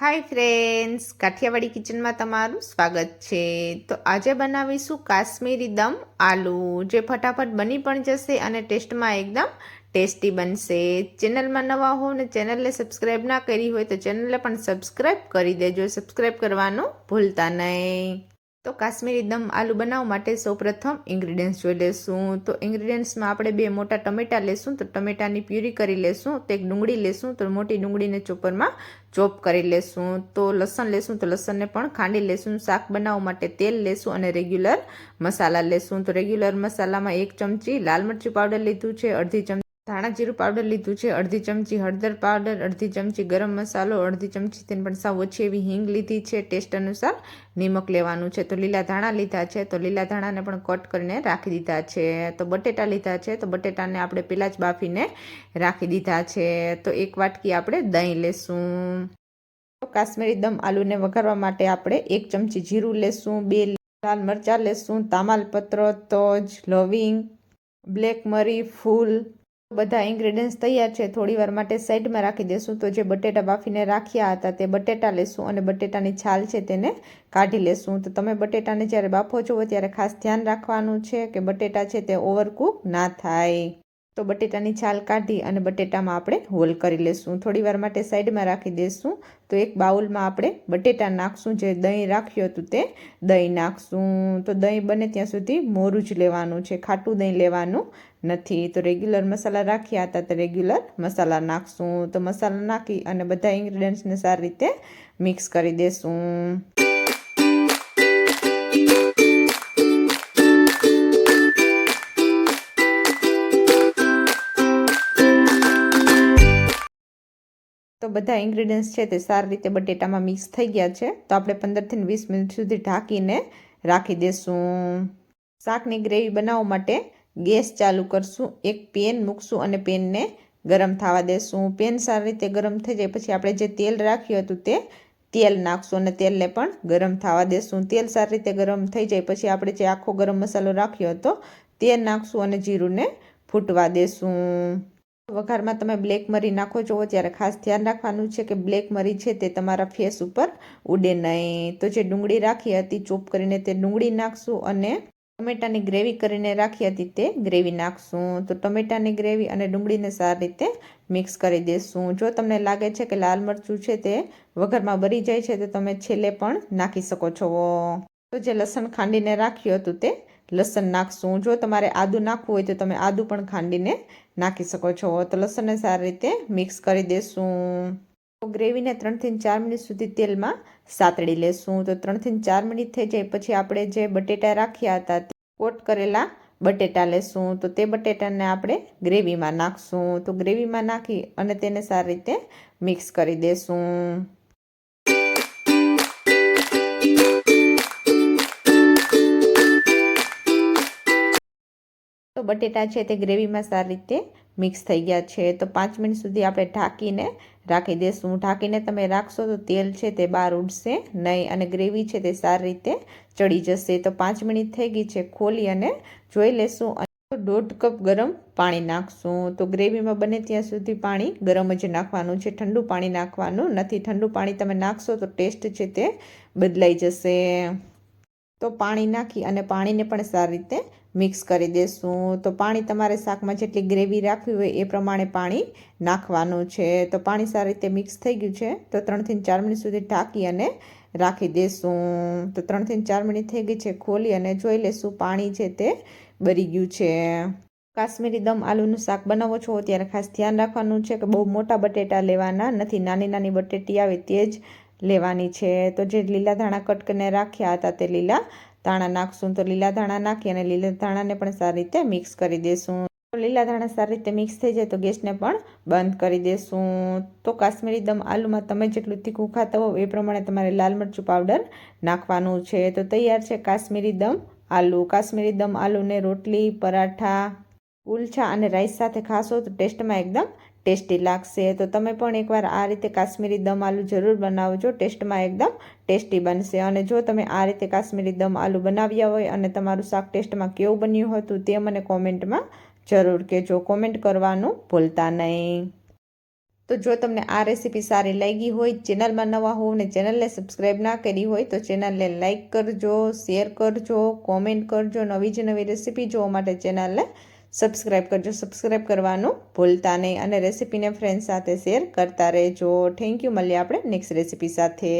Hi friends Kathiawadi કિચનમાં તમારું સ્વાગત છે. તો આજે બનાવીશું કાશ્મીરી દમ આલુ, જે ફટાફટ બની પણ જશે અને ટેસ્ટમાં એકદમ ટેસ્ટી બનશે. ચેનલમાં નવા હો ને ચેનલને સબસ્ક્રાઈબ ના કરી હોય તો ચેનલને પણ સબસ્ક્રાઈબ કરી દેજો. સબસ્ક્રાઈબ કરવાનું ભૂલતા નહીં. તો કાશ્મીરી દમ આલુ બનાવવા માટે સૌપ્રથમ ઇન્ગ્રીડિયન્ટ્સ જોઈ લેશું. તો ઇન્ગ્રીડિયન્ટ્સમાં આપણે બે મોટા ટમેટાં લેશું, તો ટમેટાની પ્યુરી કરી લેશું, તો એક ડુંગળી લેશું, તો મોટી ડુંગળીને ચોપરમાં ચોપ કરી લેશું. તો લસણ લેશું, તો લસણને પણ ખાંડી લેશું. શાક બનાવવા માટે તેલ લેશું અને રેગ્યુલર મસાલા લેશું. તો રેગ્યુલર મસાલામાં એક ચમચી લાલ મરચું પાવડર લીધું છે, અડધી ચમચી ધાણા જીરું પાવડર લીધું છે, અડધી ચમચી હળદર પાવડર, અડધી ચમચી ગરમ મસાલો, અડધી ચમચી તેને પણ સાવ ઓછી એવી હિંગ લીધી છે. ટેસ્ટ અનુસાર નિમક લેવાનું છે. તો લીલા ધાણા લીધા છે. તો લીલા ધાણાને પણ કટ કરીને રાખી દીધા છે. તો બટેટા લીધા છે. તો બટેટાને આપણે પહેલાં જ બાફીને રાખી દીધા છે. તો એક વાટકી આપણે દહીં લેશું. કાશ્મીરી દમ આલુને વઘારવા માટે આપણે એક ચમચી જીરું લેશું, બે લાલ મરચાં લેશું તામાલપત્ર તજ, લવિંગ, બ્લેક મરી, ફૂલ બધા ઇન્ગ્રેડિયન્ટ્સ તૈયાર છે, થોડી વાર માટે સાઈડમાં રાખી દેશું. તો જે બટેટા બાફીને રાખ્યા હતા તે બટેટા લેશું અને બટેટાની છાલ છે તેને કાઢી લેશું. તો તમે બટેટાને જ્યારે બાફો છો ત્યારે ખાસ ધ્યાન રાખવાનું છે કે બટેટા છે તે ઓવરકુક ના થાય. તો બટેટાની છાલ કાઢી અને બટેટામાં આપણે હોલ કરી લેશું. થોડીવાર માટે સાઈડમાં રાખી દઈશું તો એક બાઉલમાં આપણે બટેટા નાખશું. જે દહીં રાખ્યું હતું તે દહીં નાખશું. તો દહીં બને ત્યાં સુધી મોરું જ લેવાનું છે. ખાટું દહીં લેવાનું નથી. તો રેગ્યુલર મસાલા રાખ્યા હતા તો રેગ્યુલર મસાલા નાખશું. તો મસાલા નાખી અને બધા ઇન્ગ્રીડિયન્ટ્સને સારી રીતે મિક્સ કરી દેશું. તો બધા ઇન્ગ્રીડિયન્ટ્સ છે તે સારી રીતે બટેટામાં મિક્સ થઈ ગયા છે. તો આપણે પંદરથી વીસ મિનિટ સુધી ઢાંકીને રાખી દેશું. શાકની ગ્રેવી બનાવવા માટે ગેસ ચાલુ કરશું. એક પેન મૂકશું અને પેનને ગરમ થવા દેશું. પેન સારી રીતે ગરમ થઈ જાય પછી આપણે જે તેલ રાખ્યું હતું તે તેલ નાખશું અને તેલને પણ ગરમ થવા દેશું. તેલ સારી રીતે ગરમ થઈ જાય પછી આપણે જે આખો ગરમ મસાલો રાખ્યો હતો તે નાખશું અને જીરુંને ફૂટવા દેશું. વઘારમાં તમે બ્લેક મરી નાખો છો, ત્યારે ખાસ ધ્યાન રાખવાનું છે કે બ્લેક મરી છે તે તમારા ફેસ ઉપર ઉડે નહીં. તો જે ડુંગળી રાખી હતી, ચોપ કરીને તે ડુંગળી નાખશું અને ટમેટાની ગ્રેવી કરીને રાખી હતી તે ગ્રેવી નાખશું. તો ટમેટાની ગ્રેવી અને ડુંગળીને સારી રીતે મિક્સ કરી દેશું. જો તમને લાગે છે કે લાલ મરચું છે તે વઘારમાં બરી જાય છે, તો તમે છેલ્લે પણ નાખી શકો છો. તો જે લસણ ખાંડીને રાખ્યું હતું તે લસણ નાખશું. જો તમારે આદું નાખવું હોય તો તમે આદું પણ ખાંડીને નાખી શકો છો. તો લસણને સારી રીતે મિક્સ કરી દેશું. ગ્રેવીને ત્રણથી ચાર મિનિટ સુધી તેલમાં સાતડી લેશું. તો ત્રણથી ચાર મિનિટ થઈ જાય પછી આપણે જે બટેટા રાખ્યા હતા કોટ કરેલા બટેટા લેશું. તો તે બટેટાને આપણે ગ્રેવીમાં નાખશું. તો ગ્રેવીમાં નાખી અને તેને સારી રીતે મિક્સ કરી દેશું. બટેટા છે તે ગ્રેવીમાં સારી રીતે મિક્સ થઈ ગયા છે. તો પાંચ મિનિટ સુધી આપણે ઢાંકીને રાખી દઈશું ઢાંકીને તમે રાખશો તો તેલ છે તે બહાર ઉડશે નહીં અને ગ્રેવી છે તે સારી રીતે ચડી જશે. તો પાંચ મિનિટ થઈ ગઈ છે ખોલી અને જોઈ લેશું. અને દોઢ કપ ગરમ પાણી નાખશું. તો ગ્રેવીમાં બને ત્યાં સુધી પાણી ગરમ જ નાખવાનું છે. ઠંડુ પાણી નાખવાનું નથી. ઠંડુ પાણી તમે નાખશો તો ટેસ્ટ છે તે બદલાઈ જશે. તો પાણી નાખી અને પાણીને પણ સારી રીતે મિક્સ કરી દેશું. તો પાણી તમારે શાકમાં જેટલી ગ્રેવી રાખવી હોય એ પ્રમાણે પાણી નાખવાનું છે. તો પાણી સારી રીતે મિક્સ થઈ ગયું છે. તો ત્રણથી ચાર મિનિટ સુધી ઢાંકી અને રાખી દેશું. તો ત્રણથી ચાર મિનિટ થઈ ગઈ છે ખોલી અને જોઈ લેશું પાણી છે તે બરી ગયું છે. કાશ્મીરી દમ આલુનું શાક બનાવો છો ત્યારે ખાસ ધ્યાન રાખવાનું છે કે બહુ મોટા બટેટા લેવાના નથી. નાની નાની બટેટી આવે તે જ લેવાની છે. તો જે લીલા ધાણા કટ કરીને રાખ્યા હતા તે લીલા ધાણા નાખશું તો લીલા ધાણા નાખી અને લીલા ધાણાને પણ સારી રીતે મિક્સ કરી દેશું. લીલા ધાણા સારી રીતે મિક્સ થઈ જાય તો ગેસને પણ બંધ કરી દેશું. તો કાશ્મીરી દમ આલુમાં તમે જેટલું તીખું ખાતા હોવ એ પ્રમાણે તમારે લાલ મરચું પાવડર નાખવાનું છે. તો તૈયાર છે કાશ્મીરી દમ આલુ. કાશ્મીરી દમ આલુને રોટલી, પરાઠા, ઉલછા અને રાઈસ સાથે ખાશો તો ટેસ્ટમાં એકદમ ટેસ્ટી લાગશે. તો તમે પણ એકવાર આ રીતે કાશ્મીરી દમ આલુ જરૂર બનાવજો. ટેસ્ટમાં એકદમ ટેસ્ટી બનશે. અને જો તમે આ રીતે કાશ્મીરી દમ આલુ બનાવ્યા હોય અને તમારું શાક ટેસ્ટમાં કેવું બન્યું હતું તે મને કોમેન્ટમાં જરૂર કહેજો. કોમેન્ટ કરવાનું ભૂલતા નહીં. તો જો તમને આ રેસીપી સારી લાગી હોય, ચેનલમાં નવા હોવ ને ચેનલને સબસ્ક્રાઈબ ના કરી હોય, તો ચેનલને લાઇક કરજો, શેર કરજો, કોમેન્ટ કરજો. નવી જ નવી રેસીપી જોવા માટે ચેનલને સબસ્ક્રાઈબ કરજો. સબસ્ક્રાઈબ કરવાનું ભૂલતા નહીં અને રેસીપીને ફ્રેન્ડ સાથે શેર કરતા રહેજો. થેન્ક યુ મળીએ આપણે નેક્સ્ટ રેસીપી સાથે.